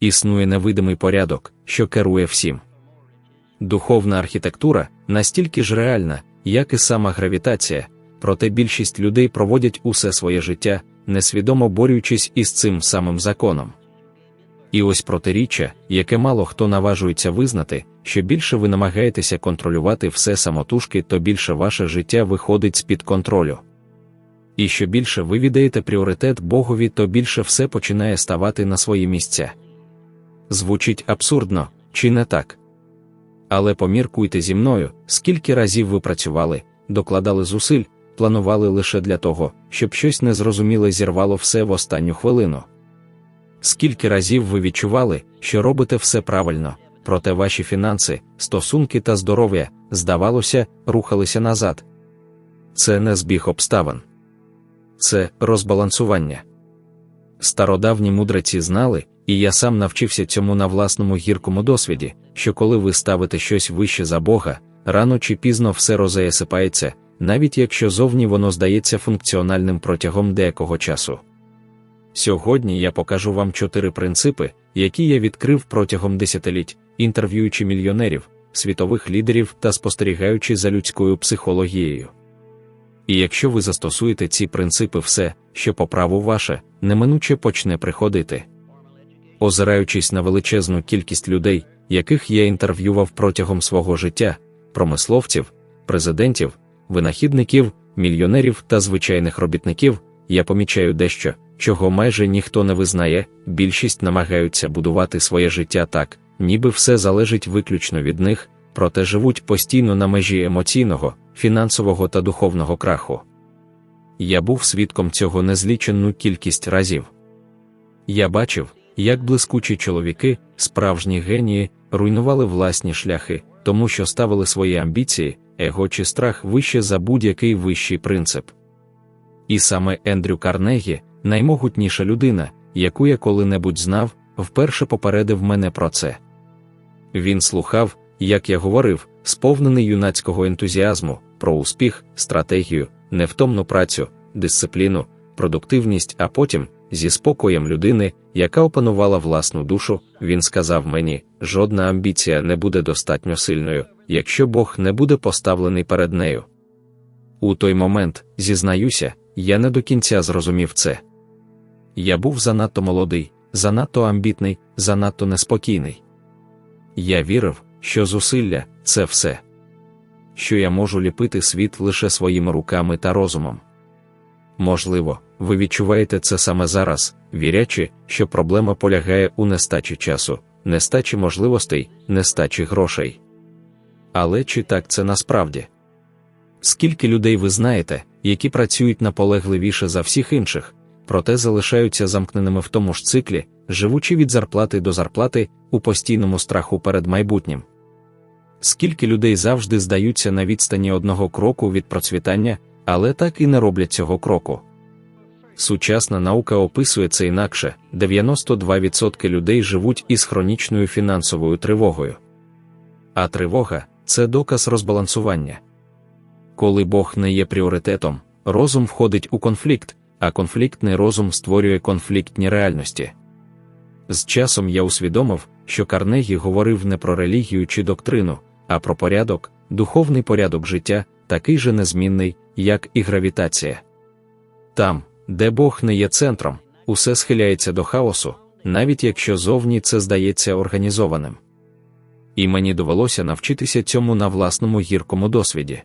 існує невидимий порядок, що керує всім. Духовна архітектура настільки ж реальна, як і сама гравітація, проте більшість людей проводять усе своє життя, несвідомо борючись із цим самим законом. І ось протиріччя, яке мало хто наважується визнати, що більше ви намагаєтеся контролювати все самотужки, то більше ваше життя виходить з-під контролю. І що більше ви віддаєте пріоритет Богові, то більше все починає ставати на свої місця. Звучить абсурдно, чи не так? Але поміркуйте зі мною, скільки разів ви працювали, докладали зусиль, планували лише для того, щоб щось незрозуміле зірвало все в останню хвилину. Скільки разів ви відчували, що робите все правильно, проте ваші фінанси, стосунки та здоров'я, здавалося, рухалися назад. Це не збіг обставин, це розбалансування. Стародавні мудреці знали, і я сам навчився цьому на власному гіркому досвіді, що коли ви ставите щось вище за Бога, рано чи пізно все розеясипається, навіть якщо зовні воно здається функціональним протягом деякого часу. Сьогодні я покажу вам чотири принципи, які я відкрив протягом десятиліть, інтерв'юючи мільйонерів, світових лідерів та спостерігаючи за людською психологією. І якщо ви застосуєте ці принципи, все, що по праву ваше, неминуче почне приходити. Озираючись на величезну кількість людей, яких я інтерв'ював протягом свого життя, промисловців, президентів, винахідників, мільйонерів та звичайних робітників, я помічаю дещо, чого майже ніхто не визнає, більшість намагаються будувати своє життя так, ніби все залежить виключно від них, проте живуть постійно на межі емоційного, фінансового та духовного краху. Я був свідком цього незліченну кількість разів. Я бачив, як блискучі чоловіки, справжні генії, руйнували власні шляхи, тому що ставили свої амбіції, его чи страх вище за будь-який вищий принцип. І саме Ендрю Карнегі, наймогутніша людина, яку я коли-небудь знав, вперше попередив мене про це. Він слухав, як я говорив, сповнений юнацького ентузіазму, про успіх, стратегію, невтомну працю, дисципліну, продуктивність, а потім, зі спокоєм людини, яка опанувала власну душу, він сказав мені: жодна амбіція не буде достатньо сильною, якщо Бог не буде поставлений перед нею. У той момент, зізнаюся, я не до кінця зрозумів це. Я був занадто молодий, занадто амбітний, занадто неспокійний. Я вірив, що зусилля це все, що я можу ліпити світ лише своїми руками та розумом. Можливо, ви відчуваєте це саме зараз, вірячи, що проблема полягає у нестачі часу, нестачі можливостей, нестачі грошей. Але чи так це насправді? Скільки людей ви знаєте, які працюють наполегливіше за всіх інших, проте залишаються замкненими в тому ж циклі, живучи від зарплати до зарплати у постійному страху перед майбутнім? Скільки людей завжди здаються на відстані одного кроку від процвітання, але так і не роблять цього кроку? Сучасна наука описує це інакше: 92% людей живуть із хронічною фінансовою тривогою. А тривога це доказ розбалансування. Коли Бог не є пріоритетом, розум входить у конфлікт, а конфліктний розум створює конфліктні реальності. З часом я усвідомив, що Карнегі говорив не про релігію чи доктрину, а про порядок, духовний порядок життя, такий же незмінний, як і гравітація. Там, де Бог не є центром, усе схиляється до хаосу, навіть якщо зовні це здається організованим. І мені довелося навчитися цьому на власному гіркому досвіді.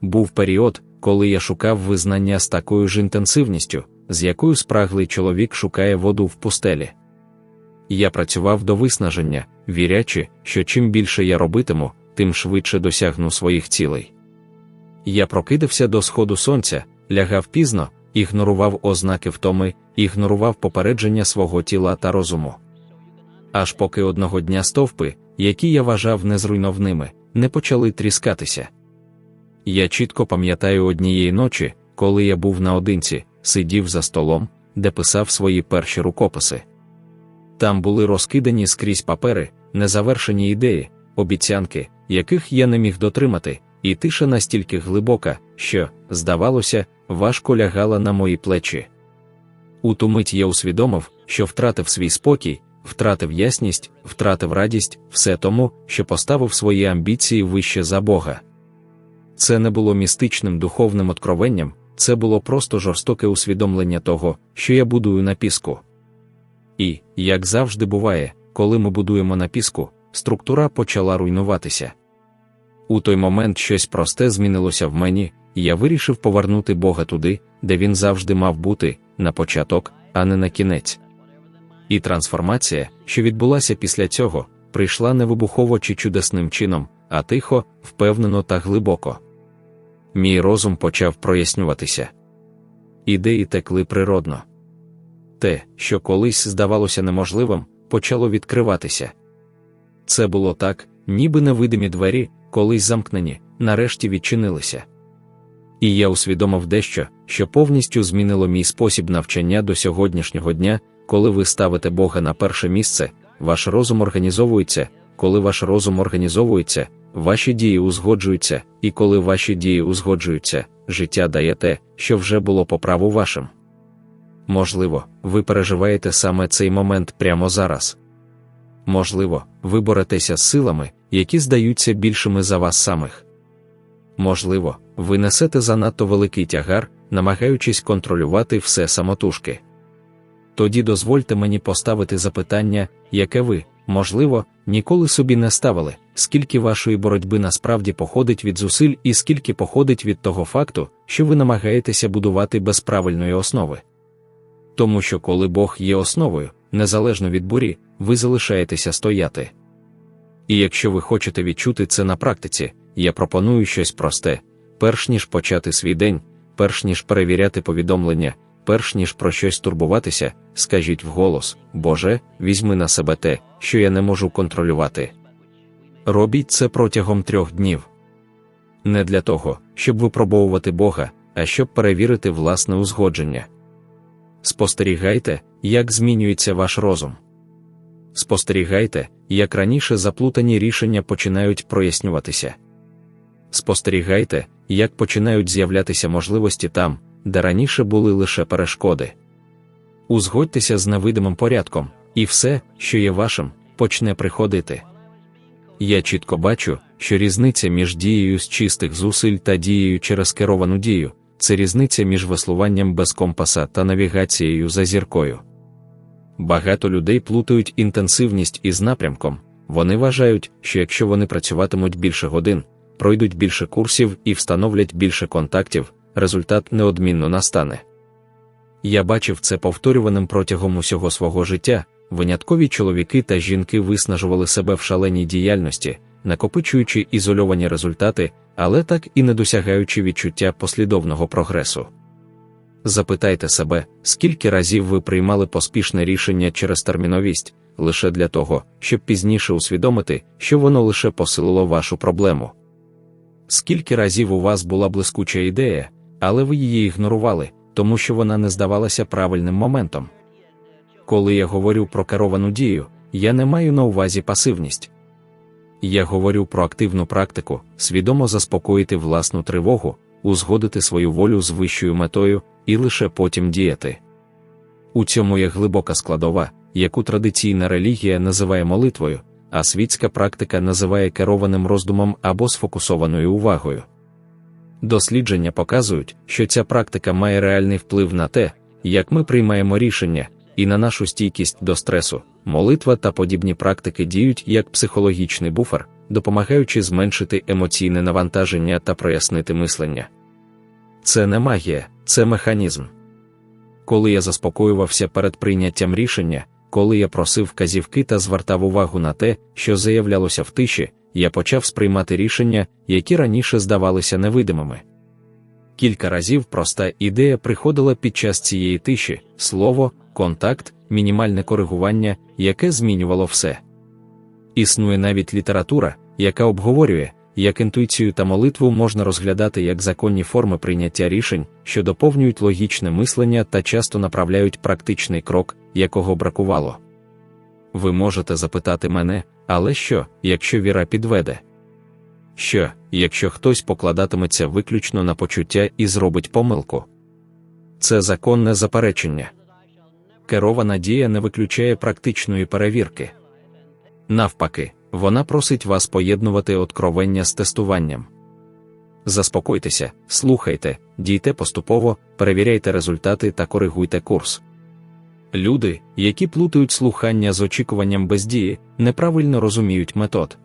Був період, коли я шукав визнання з такою ж інтенсивністю, з якою спраглий чоловік шукає воду в пустелі. Я працював до виснаження, вірячи, що чим більше я робитиму, тим швидше досягну своїх цілей. Я прокидався до сходу сонця, лягав пізно, ігнорував ознаки втоми, ігнорував попередження свого тіла та розуму. Аж поки одного дня стовпи, які я вважав незруйновними, не почали тріскатися. Я чітко пам'ятаю однієї ночі, коли я був наодинці, сидів за столом, де писав свої перші рукописи. Там були розкидані скрізь папери, незавершені ідеї, обіцянки, яких я не міг дотримати, і тиша настільки глибока, що, здавалося, важко лягала на мої плечі. У ту мить я усвідомив, що втратив свій спокій, втратив ясність, втратив радість, все тому, що поставив свої амбіції вище за Бога. Це не було містичним духовним откровенням, це було просто жорстоке усвідомлення того, що я будую на піску. І, як завжди буває, коли ми будуємо на піску, структура почала руйнуватися. У той момент щось просте змінилося в мені, і я вирішив повернути Бога туди, де він завжди мав бути, на початок, а не на кінець. І трансформація, що відбулася після цього, прийшла не вибухово чи чудесним чином, а тихо, впевнено та глибоко. Мій розум почав прояснюватися. Ідеї текли природно. Те, що колись здавалося неможливим, почало відкриватися. Це було так, ніби невидимі двері, колись замкнені, нарешті відчинилися. І я усвідомив дещо, що повністю змінило мій спосіб навчання до сьогоднішнього дня, коли ви ставите Бога на перше місце, ваш розум організовується, коли ваш розум організовується, ваші дії узгоджуються, і коли ваші дії узгоджуються, життя дає те, що вже було по праву вашим. Можливо, ви переживаєте саме цей момент прямо зараз. Можливо, ви боретеся з силами, які здаються більшими за вас самих. Можливо, ви несете занадто великий тягар, намагаючись контролювати все самотужки. Тоді дозвольте мені поставити запитання, яке ви, можливо, ніколи собі не ставили, скільки вашої боротьби насправді походить від зусиль і скільки походить від того факту, що ви намагаєтеся будувати без правильної основи. Тому що коли Бог є основою, незалежно від бурі, ви залишаєтеся стояти. І якщо ви хочете відчути це на практиці, я пропоную щось просте, перш ніж почати свій день, перш ніж перевіряти повідомлення, перш ніж про щось турбуватися, скажіть вголос: Боже, візьми на себе те, що я не можу контролювати. Робіть це протягом трьох днів. Не для того, щоб випробовувати Бога, а щоб перевірити власне узгодження. Спостерігайте, як змінюється ваш розум. Спостерігайте, як раніше заплутані рішення починають прояснюватися. Спостерігайте, як починають з'являтися можливості там, де раніше були лише перешкоди. Узгодьтеся з невидимим порядком, і все, що є вашим, почне приходити. Я чітко бачу, що різниця між дією з чистих зусиль та дією через керовану дію це різниця між веслуванням без компаса та навігацією за зіркою. Багато людей плутають інтенсивність із напрямком, вони вважають, що якщо вони працюватимуть більше годин, пройдуть більше курсів і встановлять більше контактів, результат неодмінно настане. Я бачив це повторюваним протягом усього свого життя. Виняткові чоловіки та жінки виснажували себе в шаленій діяльності, накопичуючи ізольовані результати, але так і не досягаючи відчуття послідовного прогресу. Запитайте себе, скільки разів ви приймали поспішне рішення через терміновість, лише для того, щоб пізніше усвідомити, що воно лише посилило вашу проблему. Скільки разів у вас була блискуча ідея, але ви її ігнорували, тому що вона не здавалася правильним моментом. Коли я говорю про керовану дію, я не маю на увазі пасивність. Я говорю про активну практику, свідомо заспокоїти власну тривогу, узгодити свою волю з вищою метою і лише потім діяти. У цьому є глибока складова, яку традиційна релігія називає молитвою, а світська практика називає керованим роздумом або сфокусованою увагою. Дослідження показують, що ця практика має реальний вплив на те, як ми приймаємо рішення, і на нашу стійкість до стресу, молитва та подібні практики діють як психологічний буфер, допомагаючи зменшити емоційне навантаження та прояснити мислення. Це не магія, це механізм. Коли я заспокоювався перед прийняттям рішення, коли я просив вказівки та звертав увагу на те, що заявлялося в тиші, я почав сприймати рішення, які раніше здавалися невидимими. Кілька разів проста ідея приходила під час цієї тиші, слово, контакт, мінімальне коригування, яке змінювало все. Існує навіть література, яка обговорює, як інтуїцію та молитву можна розглядати як законні форми прийняття рішень, що доповнюють логічне мислення та часто направляють практичний крок, якого бракувало. Ви можете запитати мене, але що, якщо віра підведе? Що, якщо хтось покладатиметься виключно на почуття і зробить помилку? Це законне заперечення. керована дія не виключає практичної перевірки. Навпаки, вона просить вас поєднувати откровення з тестуванням. Заспокойтеся, слухайте, дійте поступово, перевіряйте результати та коригуйте курс. Люди, які плутають слухання з очікуванням бездії, неправильно розуміють метод.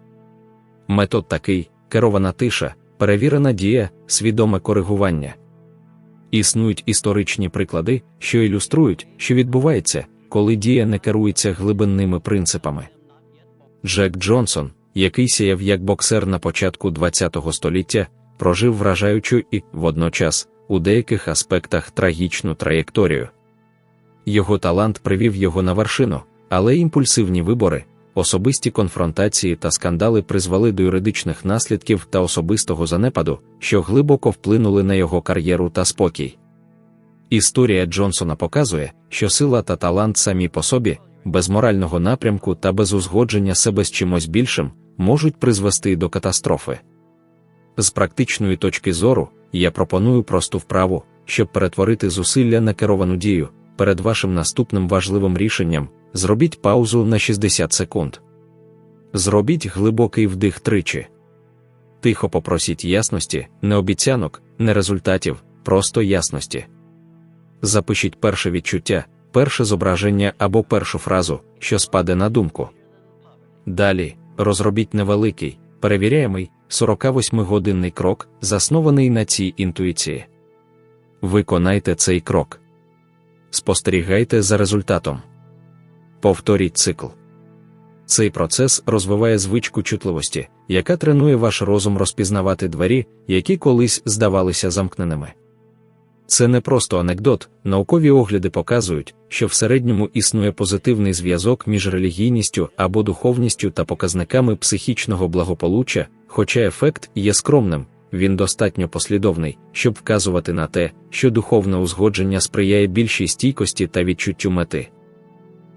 Метод такий керована тиша, перевірена дія, свідоме коригування. Існують історичні приклади, що ілюструють, що відбувається, коли дія не керується глибинними принципами. Джек Джонсон, який сіяв як боксер на початку ХХ століття, прожив вражаючу і, водночас, у деяких аспектах трагічну траєкторію. Його талант привів його на вершину, але імпульсивні вибори, особисті конфронтації та скандали призвели до юридичних наслідків та особистого занепаду, що глибоко вплинули на його кар'єру та спокій. Історія Джонсона показує, що сила та талант самі по собі, без морального напрямку та без узгодження себе з чимось більшим, можуть призвести до катастрофи. З практичної точки зору я пропоную просту вправу, щоб перетворити зусилля на керовану дію. Перед вашим наступним важливим рішенням зробіть паузу на 60 секунд. Зробіть глибокий вдих тричі. Тихо попросіть ясності, не обіцянок, не результатів, просто ясності. Запишіть перше відчуття, перше зображення або першу фразу, що спаде на думку. Далі розробіть невеликий, перевіряємий 48-годинний крок, заснований на цій інтуїції. Виконайте цей крок. Спостерігайте за результатом. Повторіть цикл. Цей процес розвиває звичку чутливості, яка тренує ваш розум розпізнавати двері, які колись здавалися замкненими. Це не просто анекдот, наукові огляди показують, що в середньому існує позитивний зв'язок між релігійністю або духовністю та показниками психічного благополуччя, хоча ефект є скромним, він достатньо послідовний, щоб вказувати на те, що духовне узгодження сприяє більшій стійкості та відчуттю мети.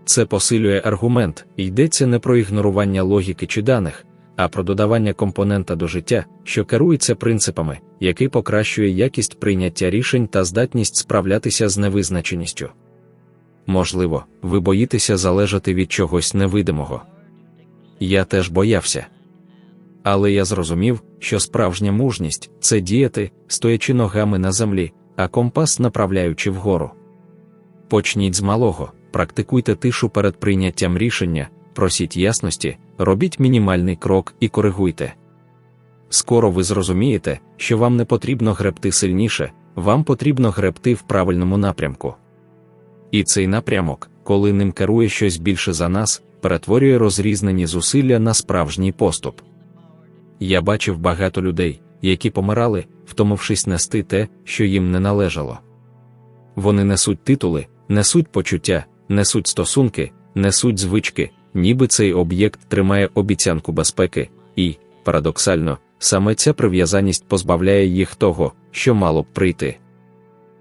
Це посилює аргумент, йдеться не про ігнорування логіки чи даних, а про додавання компонента до життя, що керується принципами, який покращує якість прийняття рішень та здатність справлятися з невизначеністю. Можливо, ви боїтеся залежати від чогось невидимого. Я теж боявся. Але я зрозумів, що справжня мужність це діяти, стоячи ногами на землі, а компас направляючи вгору. Почніть з малого, практикуйте тишу перед прийняттям рішення, просіть ясності, робіть мінімальний крок і коригуйте. Скоро ви зрозумієте, що вам не потрібно гребти сильніше, вам потрібно гребти в правильному напрямку. І цей напрямок, коли ним керує щось більше за нас, перетворює розрізнені зусилля на справжній поступ. Я бачив багато людей, які помирали, втомившись нести те, що їм не належало. Вони несуть титули, несуть почуття, несуть стосунки, несуть звички, ніби цей об'єкт тримає обіцянку безпеки, і, парадоксально, саме ця прив'язаність позбавляє їх того, що мало б прийти.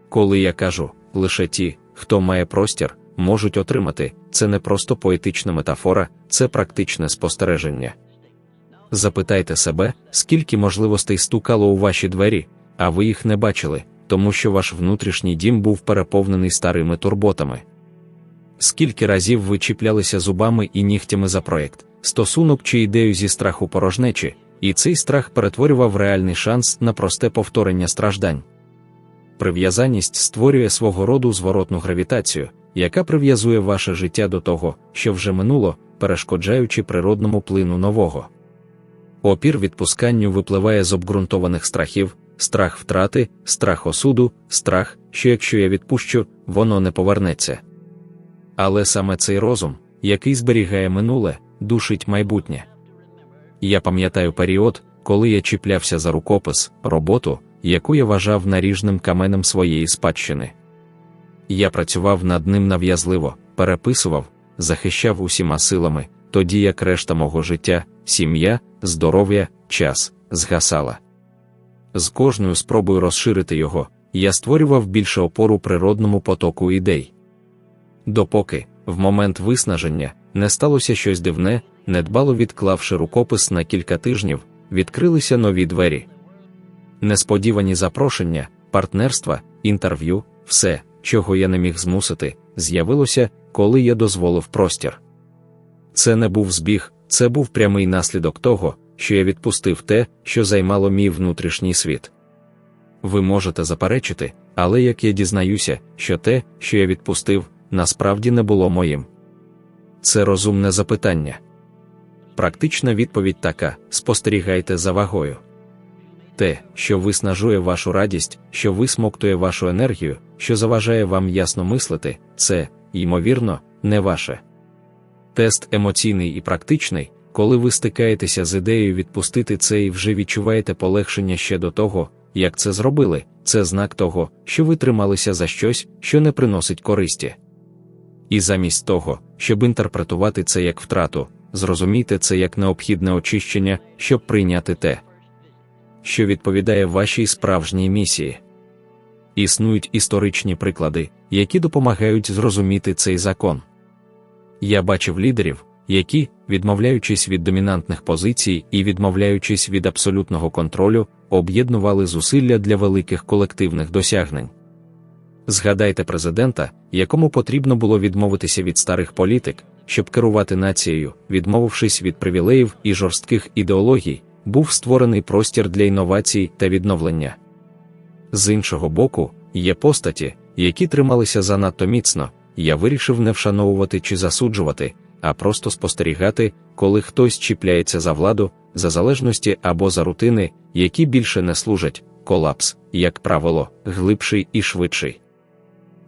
Коли я кажу, лише ті, хто має простір, можуть отримати, це не просто поетична метафора, це практичне спостереження. Запитайте себе, скільки можливостей стукало у ваші двері, а ви їх не бачили, тому що ваш внутрішній дім був переповнений старими турботами. Скільки разів ви чіплялися зубами і нігтями за проєкт, стосунок чи ідею зі страху порожнечі, і цей страх перетворював реальний шанс на просте повторення страждань. Прив'язаність створює свого роду зворотну гравітацію, яка прив'язує ваше життя до того, що вже минуло, перешкоджаючи природному плину нового. Опір відпусканню випливає з обґрунтованих страхів, страх втрати, страх осуду, страх, що якщо я відпущу, воно не повернеться. Але саме цей розум, який зберігає минуле, душить майбутнє. Я пам'ятаю період, коли я чіплявся за рукопис, роботу, яку я вважав наріжним каменем своєї спадщини. Я працював над ним нав'язливо, переписував, захищав усіма силами, тоді як решта мого життя, сім'я, здоров'я, час згасала. З кожною спробою розширити його, я створював більше опору природному потоку ідей. Допоки, в момент виснаження, не сталося щось дивне, недбало відклавши рукопис на кілька тижнів, відкрилися нові двері. Несподівані запрошення, партнерства, інтерв'ю, все, чого я не міг змусити, з'явилося, коли я дозволив простір. Це не був збіг, це був прямий наслідок того, що я відпустив те, що займало мій внутрішній світ. Ви можете заперечити, але як я дізнаюся, що те, що я відпустив, насправді не було моїм. Це розумне запитання. Практична відповідь така: спостерігайте за вагою. Те, що виснажує вашу радість, що висмоктує вашу енергію, що заважає вам ясно мислити, це, ймовірно, не ваше. Тест емоційний і практичний, коли ви стикаєтеся з ідеєю відпустити це і вже відчуваєте полегшення ще до того, як це зробили, це знак того, що ви трималися за щось, що не приносить користі. І замість того, щоб інтерпретувати це як втрату, зрозумійте це як необхідне очищення, щоб прийняти те, що відповідає вашій справжній місії. Існують історичні приклади, які допомагають зрозуміти цей закон. Я бачив лідерів, які, відмовляючись від домінантних позицій і відмовляючись від абсолютного контролю, об'єднували зусилля для великих колективних досягнень. Згадайте президента, якому потрібно було відмовитися від старих політик, щоб керувати нацією, відмовившись від привілеїв і жорстких ідеологій, був створений простір для інновацій та відновлення. З іншого боку, є постаті, які трималися занадто міцно, я вирішив не вшановувати чи засуджувати, а просто спостерігати, коли хтось чіпляється за владу, за залежності або за рутини, які більше не служать, колапс, як правило, глибший і швидший.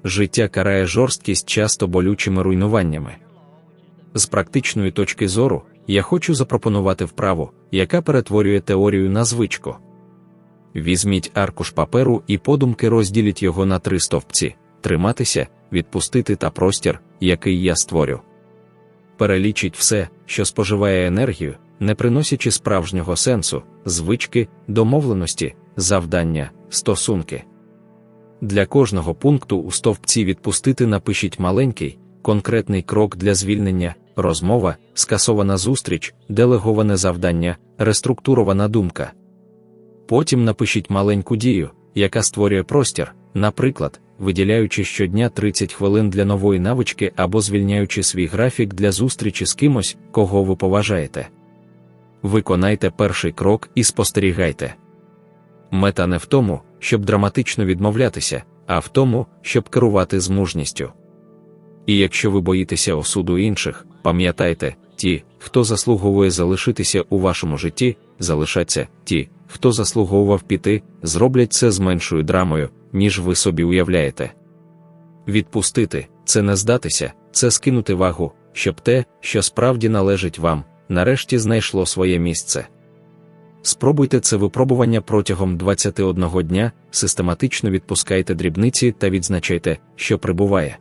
Життя карає жорсткість часто болючими руйнуваннями. З практичної точки зору, я хочу запропонувати вправу, яка перетворює теорію на звичку. Візьміть аркуш паперу і подумки розділіть його на три стовпці: триматися, відпустити та простір, який я створю. Перелічіть все, що споживає енергію, не приносячи справжнього сенсу, звички, домовленості, завдання, стосунки. Для кожного пункту у стовпці відпустити напишіть маленький, конкретний крок для звільнення, розмова, скасована зустріч, делеговане завдання, реструктурована думка. Потім напишіть маленьку дію, яка створює простір, наприклад, виділяючи щодня 30 хвилин для нової навички або звільняючи свій графік для зустрічі з кимось, кого ви поважаєте. Виконайте перший крок і спостерігайте. Мета не в тому, щоб драматично відмовлятися, а в тому, щоб керувати з мужністю. І якщо ви боїтеся осуду інших, пам'ятайте, ті, хто заслуговує залишитися у вашому житті, залишаться, ті, хто заслуговував піти, зроблять це з меншою драмою, ніж ви собі уявляєте. Відпустити це не здатися, це скинути вагу, щоб те, що справді належить вам, нарешті знайшло своє місце. Спробуйте це випробування протягом 21 дня, систематично відпускайте дрібниці та відзначайте, що прибуває.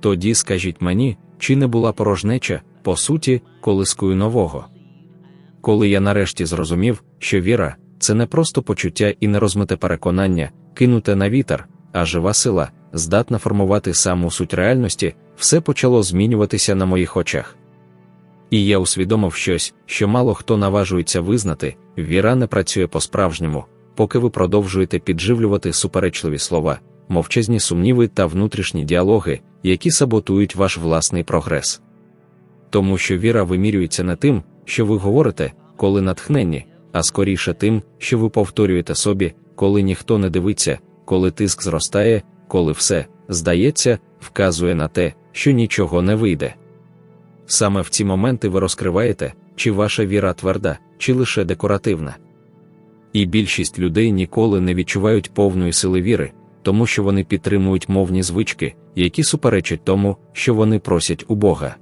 Тоді скажіть мені, чи не була порожнеча, по суті, колискою нового. Коли я нарешті зрозумів, що віра це не просто почуття і нерозмите переконання, кинуте на вітер, а жива сила, здатна формувати саму суть реальності, все почало змінюватися на моїх очах. І я усвідомив щось, що мало хто наважується визнати, віра не працює по-справжньому, поки ви продовжуєте підживлювати суперечливі слова, мовчазні сумніви та внутрішні діалоги, які саботують ваш власний прогрес. Тому що віра вимірюється не тим, що ви говорите, коли натхненні, а скоріше тим, що ви повторюєте собі, коли ніхто не дивиться, коли тиск зростає, коли все, здається, вказує на те, що нічого не вийде. Саме в ці моменти ви розкриваєте, чи ваша віра тверда, чи лише декоративна. І більшість людей ніколи не відчувають повної сили віри, тому що вони підтримують мовні звички, які суперечать тому, що вони просять у Бога.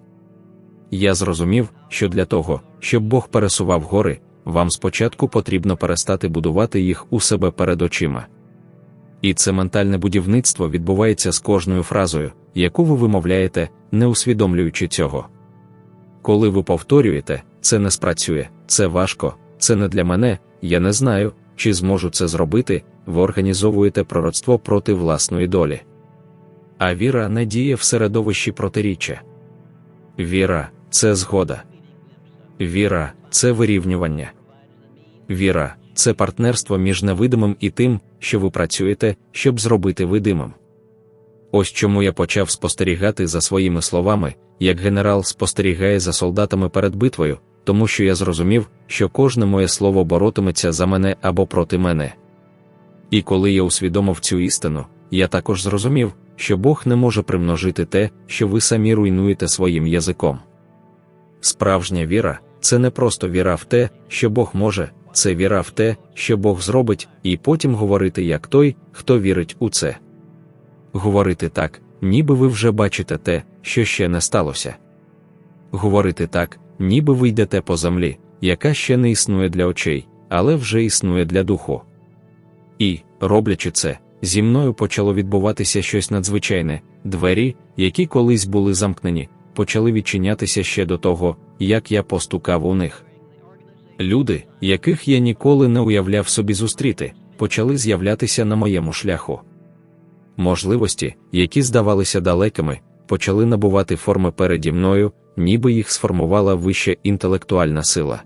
Я зрозумів, що для того, щоб Бог пересував гори, вам спочатку потрібно перестати будувати їх у себе перед очима. І це ментальне будівництво відбувається з кожною фразою, яку ви вимовляєте, не усвідомлюючи цього. Коли ви повторюєте, це не спрацює, це важко, це не для мене, я не знаю, чи зможу це зробити, ви організовуєте пророцтво проти власної долі. А віра не діє в середовищі протиріччя. Віра це згода. Віра це вирівнювання. Віра це партнерство між невидимим і тим, що ви працюєте, щоб зробити видимим. Ось чому я почав спостерігати за своїми словами, як генерал спостерігає за солдатами перед битвою, тому що я зрозумів, що кожне моє слово боротиметься за мене або проти мене. І коли я усвідомив цю істину, я також зрозумів, що Бог не може примножити те, що ви самі руйнуєте своїм язиком. Справжня віра це не просто віра в те, що Бог може, це віра в те, що Бог зробить, і потім говорити як той, хто вірить у це. Говорити так, ніби ви вже бачите те, що ще не сталося. Говорити так, ніби ви йдете по землі, яка ще не існує для очей, але вже існує для духу. І, роблячи це, зі мною почало відбуватися щось надзвичайне, двері, які колись були замкнені, почали відчинятися ще до того, як я постукав у них. Люди, яких я ніколи не уявляв собі зустріти, почали з'являтися на моєму шляху. Можливості, які здавалися далекими, почали набувати форми переді мною, ніби їх сформувала вища інтелектуальна сила.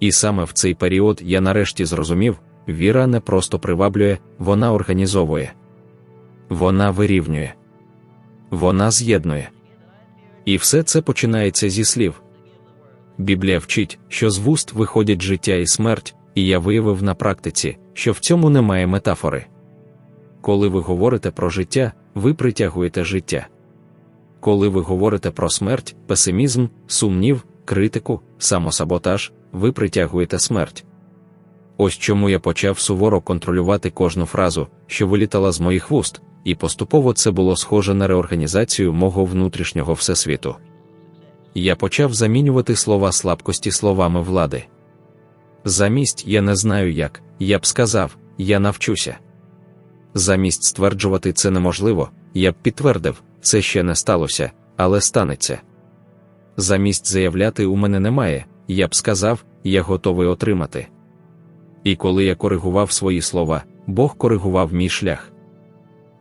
І саме в цей період я нарешті зрозумів, віра не просто приваблює, вона організовує, вона вирівнює, вона з'єднує. І все це починається зі слів. Біблія вчить, що з вуст виходять життя і смерть, і я виявив на практиці, що в цьому немає метафори. Коли ви говорите про життя, ви притягуєте життя. Коли ви говорите про смерть, песимізм, сумнів, критику, самосаботаж, ви притягуєте смерть. Ось чому я почав суворо контролювати кожну фразу, що вилітала з моїх вуст, і поступово це було схоже на реорганізацію мого внутрішнього всесвіту. Я почав замінювати слова слабкості словами влади. Замість я не знаю як, я б сказав, я навчуся. Замість стверджувати це неможливо, я б підтвердив, це ще не сталося, але станеться. Замість заявляти у мене немає, я б сказав, я готовий отримати. І коли я коригував свої слова, Бог коригував мій шлях.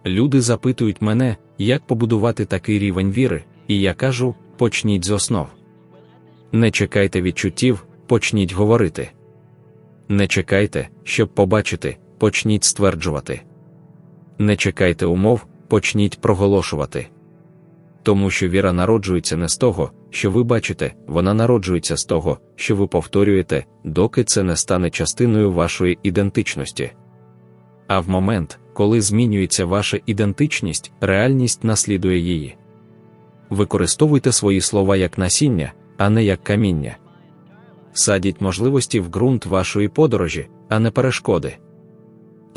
Люди запитують мене, як побудувати такий рівень віри, і я кажу: почніть з основ. Не чекайте відчуттів, почніть говорити. Не чекайте, щоб побачити, почніть стверджувати. Не чекайте умов, почніть проголошувати. Тому що віра народжується не з того, що ви бачите, вона народжується з того, що ви повторюєте, доки це не стане частиною вашої ідентичності. А в момент, коли змінюється ваша ідентичність, реальність наслідує її. Використовуйте свої слова як насіння, а не як каміння. Садіть можливості в ґрунт вашої подорожі, а не перешкоди.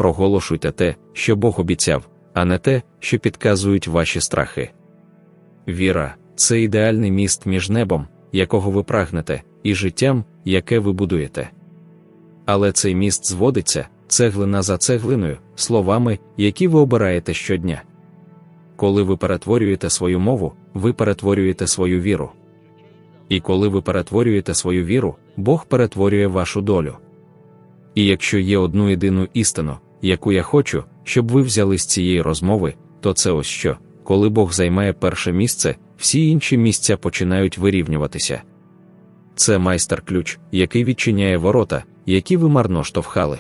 Проголошуйте те, що Бог обіцяв, а не те, що підказують ваші страхи. Віра це ідеальний міст між небом, якого ви прагнете, і життям, яке ви будуєте. Але цей міст зводиться, цеглина за цеглиною, словами, які ви обираєте щодня. Коли ви перетворюєте свою мову, ви перетворюєте свою віру. І коли ви перетворюєте свою віру, Бог перетворює вашу долю. І якщо є одну єдину істину, яку я хочу, щоб ви взяли з цієї розмови, то це ось що, коли Бог займає перше місце, всі інші місця починають вирівнюватися. Це майстер-ключ, який відчиняє ворота, які ви марно штовхали.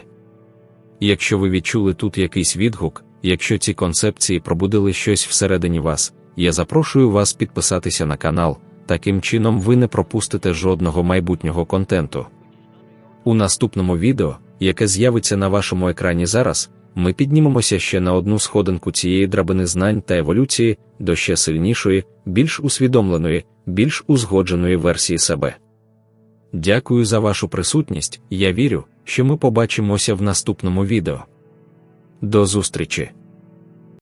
Якщо ви відчули тут якийсь відгук, якщо ці концепції пробудили щось всередині вас, я запрошую вас підписатися на канал, таким чином ви не пропустите жодного майбутнього контенту. У наступному відео, яке з'явиться на вашому екрані зараз, ми піднімемося ще на одну сходинку цієї драбини знань та еволюції до ще сильнішої, більш усвідомленої, більш узгодженої версії себе. Дякую за вашу присутність. Я вірю, що ми побачимося в наступному відео. До зустрічі!